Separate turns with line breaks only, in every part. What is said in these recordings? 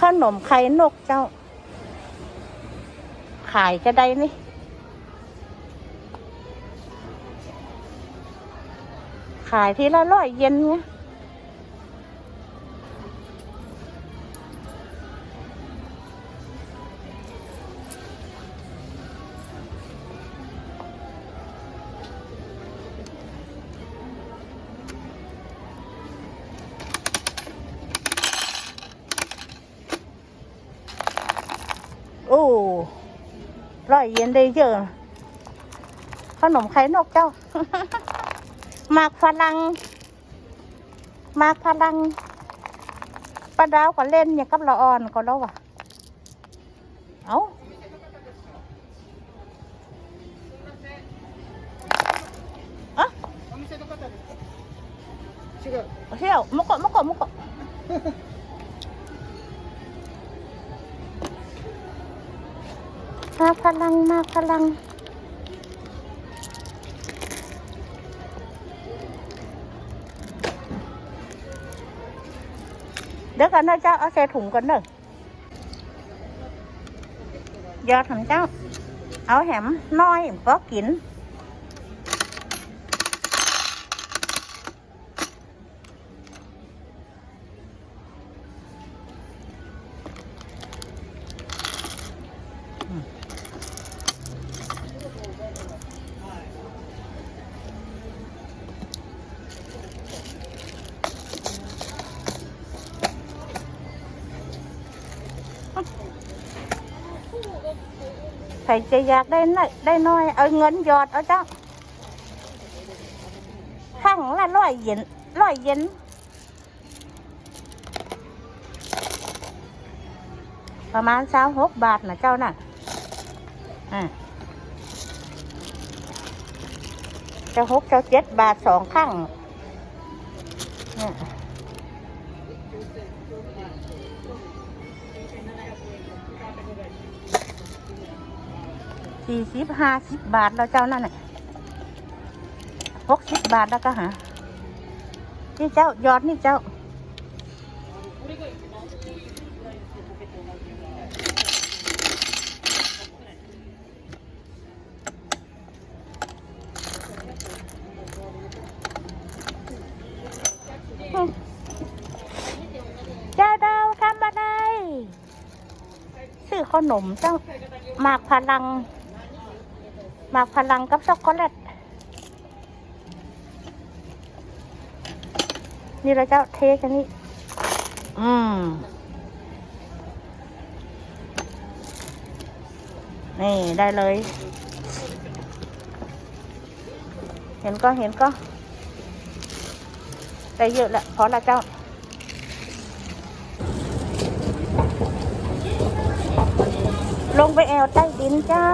ขนมไข่นกเจ้า ขายจะได้นี่ ขายทีละร้อยเย็นไงโร้อยเยนได้เยอะขนมไข่นกเจ้า มากฝรั่งมากฝรั่งป้าดาวก็เล่นเนี่ยกับละอ่อนก็แล้ววะเอาอะเที่ยวมุกกะมุกกะมุกกะ หมากฝรั่งหมากฝรั่งเดี๋ยวกันนะเรจะอยากได้น้อยได้น้อย เอาเงินหยอดเอาเจ้าข้างละร้อยเยนร้อยเยนประมาณสามหกบาทนะเจ้าน่ะอ่าจะหกจะเจ็ดบาทสองข้างเนี่ย สี่สิบห้าสิบบาทแล้วเจ้านั่นน่ะหกสิบบาทแล้วก็หานี่เจ้ายอดนี่เจ้าเจ้าดาวทำอะไรซื้อขนมเจ้าหมากพลัง หมากพลังกับช็อกโกแลตนี่เราจ้าเทกันนี่ อืม นี่ได้เลย เห็นก็เห็นก็ ได้เยอะแล้วพอละเจ้า ลงไปแอวใต้ดินเจ้า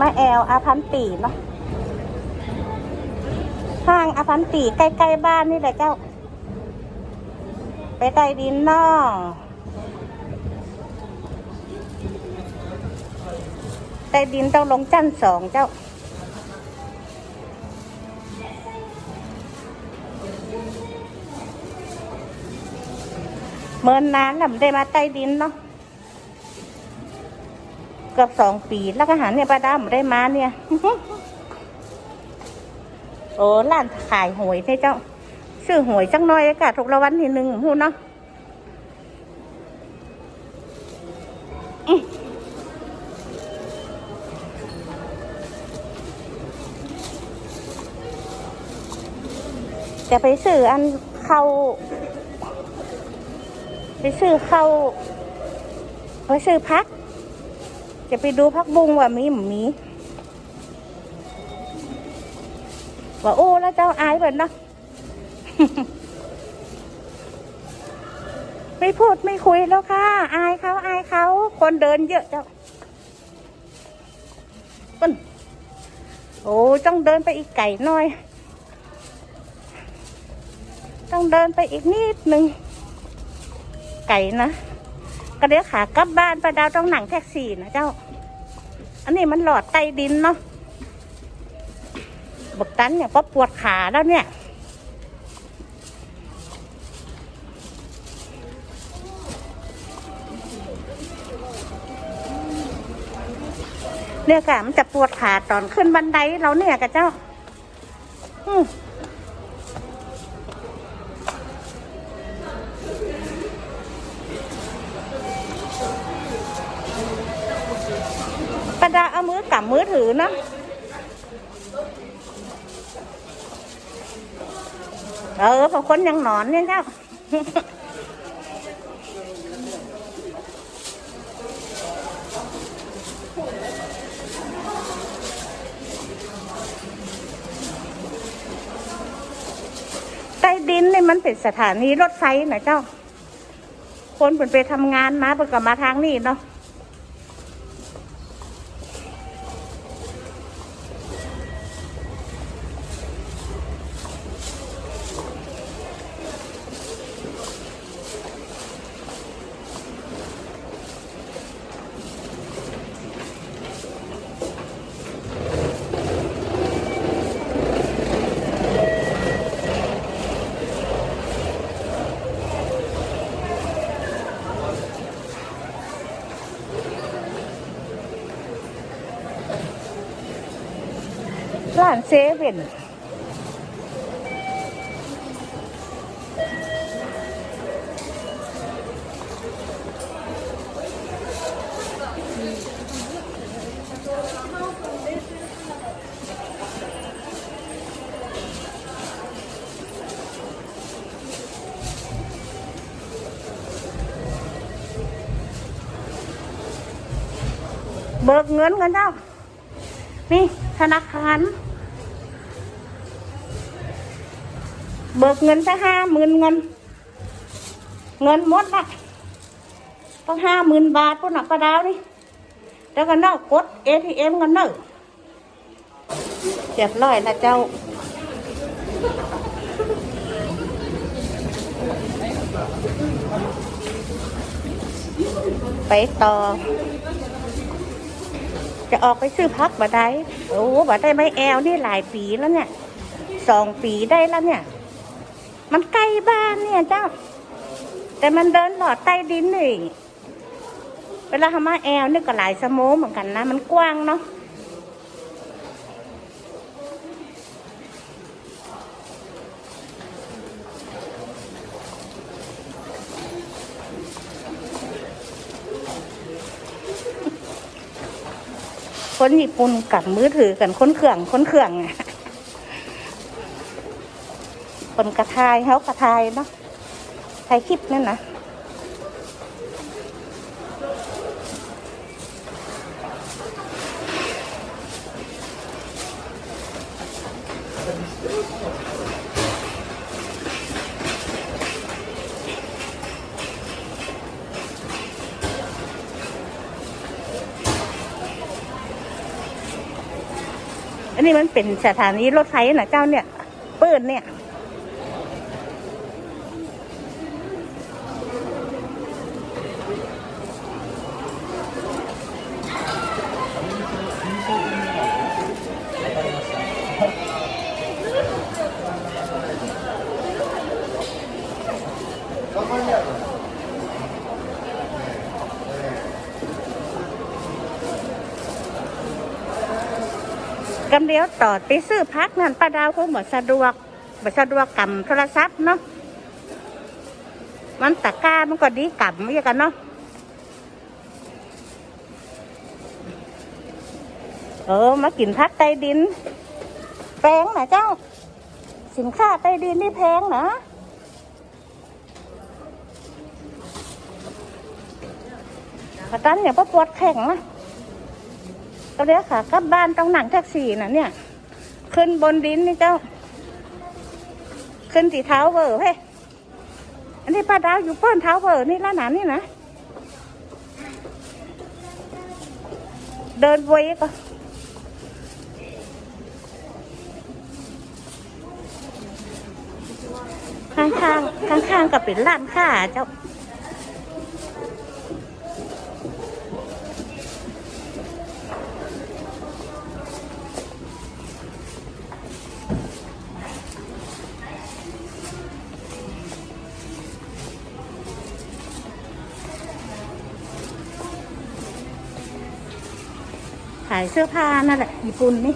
มาแอวอาพันตีเนาะห้างอาพันตีใกล้ๆบ้านนี่แหละเจ้า ไปใต้ดินเนาะใต้ดินต้องลงจั้นสองเจ้าเมินนานแล้วไม่ได้มาใต้ดินเนาะ กือบสองปีแล้วก็หาเนี่ยป้าดาไม่ได้มาเนี่ย โอ้ร้านขายหวยใช่เจ้าซื้อหวยจังน้อยอากาศถูกรางวัลที่หนึ่งพูดเนาะจะไปซื้ออันเข้า ไปซื้อเข้าไปซื้อพัก จะไปดูพักบุงว่ามีหรือมีว่าโอ้แล้วเจ้าอายเบิดเนาะไม่พูดไม่คุยแล้วค่ะ อายเขาอายเขาคนเดินเยอะเจ้าปนโอ้ต้องเดินไปอีกไก่หน่อย ต้องเดินไปอีกนิดหนึ่งไก่นะ ก็เดี๋ยวขากลับบ้านป้าดาวต้องหนังแท็กซี่นะเจ้า อันนี้มันหลอดใต้ดินเนาะบักตันเนี่ยก็ปวดขาแล้วเนี่ยเนี่ยกะมันจะปวดขาตอนขึ้นบันไดเราเนี่ยกับเจ้า อืมามือกำมือถือนะ เออบางคนยังนอนเนี่ยเจ้าใต้ดินนี่มันเป็นสถานีรถไฟนะเจ้า คนเป็นไปทำงานมาเป็นก็มาทางนี้เนาะ ร้านเซเว่นเบิกเงินกันเจ้า นี่ธนาคาร เบิกเงินจะห้าหมื่นเงิน เงินหมดละต้องห้าหมื่นบาทพวกหนักกระดาวนี่แล้วก็เน่ากดเอทีเอ็มกันเน่าเจ็บร้อยละเจ้าไปต่อ จะออกไปซื้อพักบ่ได้ โอ้บ่ได้ไม่แอลนี่หลายปีแล้วเนี่ย สองปีได้แล้วเนี่ย มันใกล้บ้านเนี่ยเจ้า แต่มันเดินหลอดใต้ดินหนี่เวลาทำมาแอลนี่ก็หลายสโมงเหมือนกันนะ มันกว้างเนาะคนญี่ปุ่นกับมือถือกันค้นเครื่องค้นเครื่องอะ คนกระทายเขากระทายเนาะถ่ายคลิปนั่นนะอันนี้มันเป็นสถานีรถไฟนะเจ้าเนี่ย เปิดเนี่ยำเดียวต่อไปซื้อพักนั่นป้าดาวคงบ่สะดวกบ่สะดวกกำโทรศัพท์เนาะมันตะก้ามันก็ดีกำไม่กันเนาะเออมากินพักใต้ดินแพงนะเจ้า สินค้าใต้ดินนี่แพงนะกระตันเนี่ยพอปวดแข็งนะ ก็เรียกค่ะกลับบ้านต้องหนังแท็กซี่นะเนี่ย ขึ้นบนดินนี่เจ้า ขึ้นสีเท้าเบอร์เฮ้ยอันนี้ป้าดาวอยู่เปิ้นเท้าเบอร์นี่ละหนานนี่นะเดินเวยก็ข้างข้างข้างข้างๆกับเป็นร้านค้าเจ้าายเสื้อผ้านั่นแหละญี่ปุ่นนี่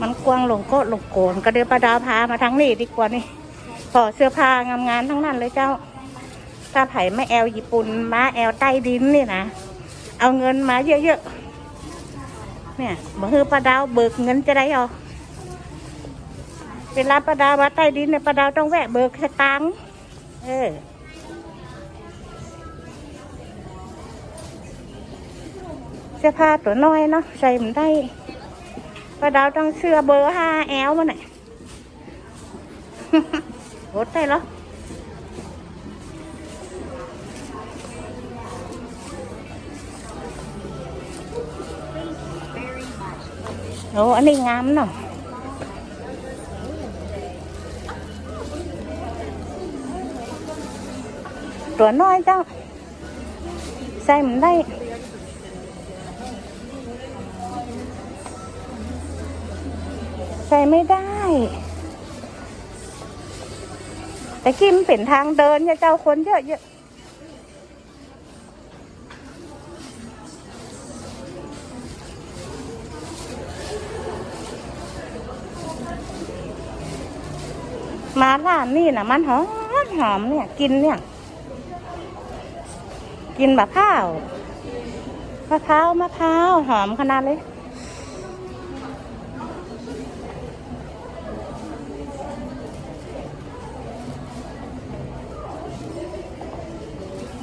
มันกว้างหลงโก็หลงโกนก็เดี๋ยประดาวพามาทั้งนี้ดีกว่านี่พอเสื้อผ้างามๆทั้งนั้นเลยเจ้า ถ้าไผ่ไม่แอลญี่ปุ่นมาแอลใต้ดินนี่นะ เอาเงินมาเยอะๆ เนี่ยมาคือประดาวเบิกเงินจะได้เอาเวลาประดาวมาใต้ดินเนี่ยประดาวต้องแวะเบิกสตางค์ เออเสื้อผ้าตัวน้อยเนาะใส่มันได้ประดาวต้องเสื้อเบอร์ห้าแอลมาหน่อยโหดได้เหรอโอ้อันนี้งามเนาะ ตัวน้อยจังใส่มันได้ใส่ไม่ได้ แต่กี้มันเป็นทางเดินเนี่ยเจ้าคนเยอะเยอะมาร้านนี่นะมันหอมหอมเนี่ย กินเนี่ย กินแบบข้าวมะพร้าวมะพร้าวหอมขนาดเลย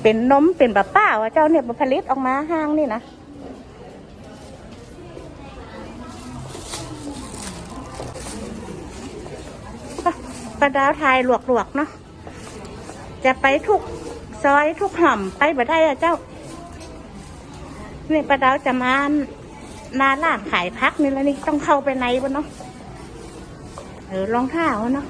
เป็นนมเป็นแบบป้าวเจ้าเนี่ยผลิตออกมาห้างนี่นะอะปลาดาวไทยลวกๆเนาะจะไปทุก ซอยทุกห่อมไปบ่ได้อะเจ้านี่ปลาดาวจะมานาล่านขายพักนี่แล้วนี่ต้องเข้าไปในบ่เนาะเออรองเท้าเนาะ